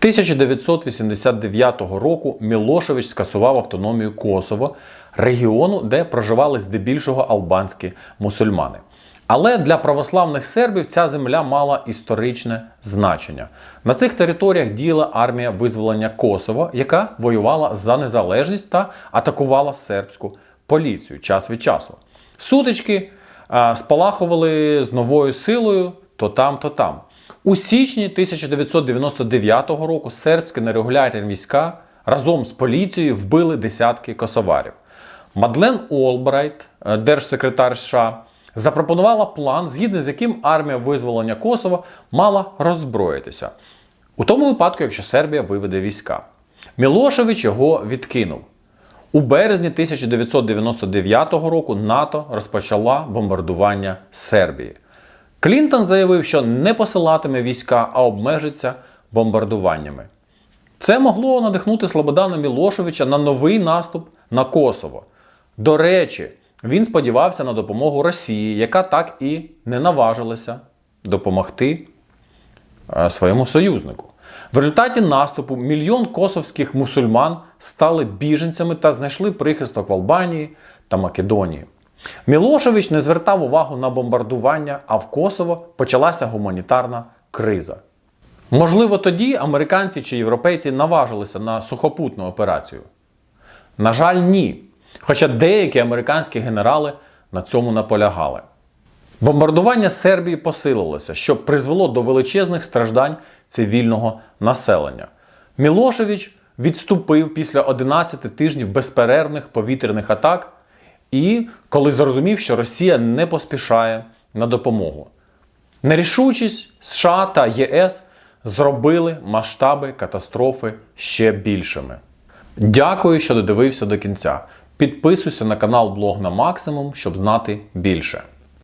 1989 року Мілошевич скасував автономію Косово, регіону, де проживали здебільшого албанські мусульмани. Але для православних сербів ця земля мала історичне значення. На цих територіях діяла армія визволення Косово, яка воювала за незалежність та атакувала сербську поліцію час від часу. Сутички спалахували з новою силою то там, то там. У січні 1999 року сербські нерегулярні війська разом з поліцією вбили десятки косоварів. Мадлен Олбрайт, е, держсекретар США, запропонувала план, згідно з яким армія визволення Косова мала роззброїтися. У тому випадку, якщо Сербія виведе війська. Мілошевич його відкинув. У березні 1999 року НАТО розпочала бомбардування Сербії. Клінтон заявив, що не посилатиме війська, а обмежиться бомбардуваннями. Це могло надихнути Слободана Мілошевича на новий наступ на Косово. До речі, він сподівався на допомогу Росії, яка так і не наважилася допомогти е, своєму союзнику. В результаті наступу мільйон косовських мусульман стали біженцями та знайшли прихисток в Албанії та Македонії. Мілошевич не звертав увагу на бомбардування, а в Косово почалася гуманітарна криза. Можливо, тоді американці чи європейці наважилися на сухопутну операцію. На жаль, ні. Хоча деякі американські генерали на цьому наполягали. Бомбардування Сербії посилилося, що призвело до величезних страждань цивільного населення. Мілошевич відступив після 11 тижнів безперервних повітряних атак і коли зрозумів, що Росія не поспішає на допомогу. Нерішучість США та ЄС зробили масштаби катастрофи ще більшими. Дякую, що додивився до кінця. Підписуйся на канал Блог на максимум, щоб знати більше.